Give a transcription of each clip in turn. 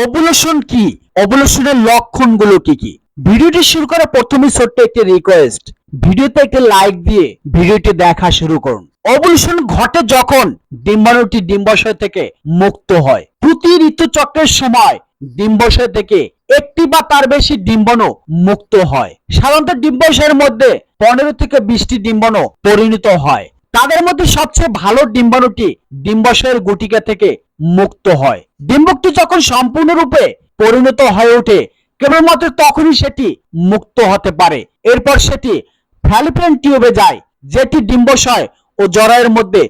Ovulation কি? ওভুলেশনের লক্ষণগুলো কি কি? ভিডিওটি শুরু করার প্রথমে ছোট্ট একটি রিকোয়েস্ট ভিডিওতে একটি লাইক দিয়ে ভিডিওটি দেখা শুরু করুন। ওভুলেশন ঘটে যখন ডিম্বাণুটি ডিম্বাশয় থেকে মুক্ত হয়। প্রতি ঋতুচক্রের সময় ডিম্বাশয় থেকে একটি বা তার বেশি ডিম্বাণু মুক্ত হয়। সাধারণত ডিম্বাশয়ের মধ্যে পনেরো থেকে বিশটি ডিম্বাণু পরিণত হয়। তাদের মধ্যে সবচেয়ে ভালো ডিম্বাণুটি ডিম্বাশয়ের গুটিকা থেকে মুক্ত হয়। ডিম্বকটি যখন সম্পূর্ণরূপে পরিণত হয়ে ওঠে, কেবলমাত্র তখনই সেটি মুক্ত হতে পারে। এরপর সেটি ফ্যালিপিয়ান টিউবে যায়, যেটি ডিম্বাশয় ও জরায়ের মধ্যে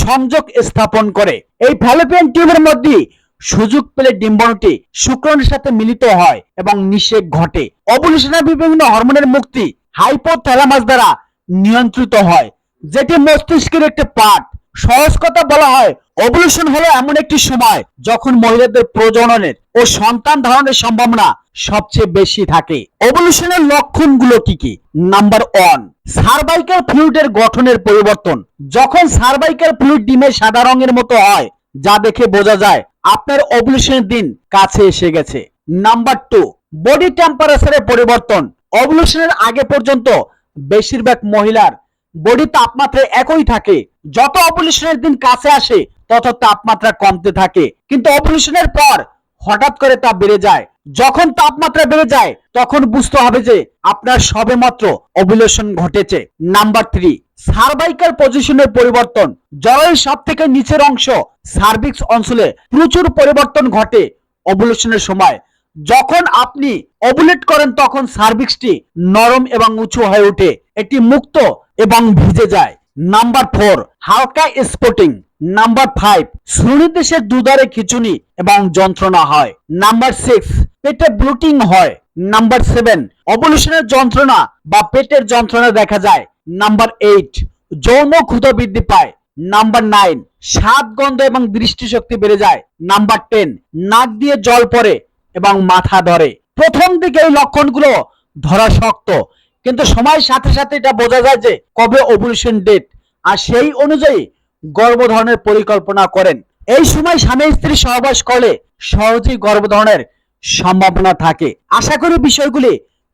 সংযোগ স্থাপন করে। এই ফ্যালিপিয়ান টিউবের মধ্যে সুযোগ পেলে ডিম্বাণুটি শুক্রাণুর সাথে মিলিত হয় এবং নিষেক ঘটে। অবলিশনের বিভিন্ন হরমোনের মুক্তি হাইপোথ্যালামাস দ্বারা নিয়ন্ত্রিত হয়। যেটি মস্তিষ্কের একটি পার্ট সহজ কথা বলা হয় ওভুলেশন হলো এমন একটি সময় যখন মহিলাদের প্রজননের ও সন্তান ধারণের সম্ভাবনা সবচেয়ে বেশি থাকে। ওভুলেশনের লক্ষণগুলো কি কি? নাম্বার ওয়ান সার্ভাইকাল ফ্লুইডের গঠনের পরিবর্তন। যখন সার্ভাইকাল ফ্লুইড ডিমের সাদা রঙের মতো হয়, যা দেখে বোঝা যায় আপনার ওভুলেশনের দিন কাছে এসে গেছে। নাম্বার টু বডি টেম্পারেচারের পরিবর্তন। ওভুলেশনের আগে পর্যন্ত বেশিরভাগ মহিলার বডি তাপমাত্রা একই থাকে। যত অপলিউশনের দিন কাছে আসে, তত তাপমাত্রা কমতে থাকে। কিন্তু অপলিউশনের পর হঠাৎ করে তা বেড়ে যায়। যখন তাপমাত্রা বেড়ে যায়, তখন বুঝতে হবে যে আপনার সবেমাত্র অবুলেশন ঘটেছে। নাম্বার থ্রি সার্ভাইকাল পজিশনের পরিবর্তন। জরায়ুর সব থেকে নিচের অংশ সার্ভিক্স অঞ্চলে প্রচুর পরিবর্তন ঘটে অবুলেশনের সময়। যখন আপনি অবুলেট করেন, তখন সার্ভিক্সটি নরম এবং উঁচু হয়ে ওঠে। এটি মুক্ত এবং ভিজে যায়। নাম্বার ফোর হালকা স্পটিং নাম্বার ফাইভ সুনির্দেশের দুধারে খিচুনি এবং যন্ত্রণা হয়। নাম্বার সিক্স পেটে ব্লুটিং হয়। নাম্বার সেভেন অবলিউশনের যন্ত্রণা বা পেটের যন্ত্রণা দেখা যায়। নাম্বার এইট যৌন ক্ষুধা বৃদ্ধি পায়। নাম্বার নাইন স্বাদ, গন্ধ এবং দৃষ্টিশক্তি বেড়ে যায়। নাম্বার টেন নাক দিয়ে জল পড়ে। এবং মাথা ধরে। প্রথম দিকে এই লক্ষণগুলো ধরা শক্ত। কিন্তু সময়ের সাথে সাথে এটা বোঝা যায় যে কবে ওভুলেশন ডেট আর সেই অনুযায়ী গর্ভধারণের পরিকল্পনা করেন। এই সময় স্বামী স্ত্রী সহবাস করলে সহজেই গর্ভধারণের সম্ভাবনা থাকে। আশা করি বিষয়গুলি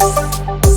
you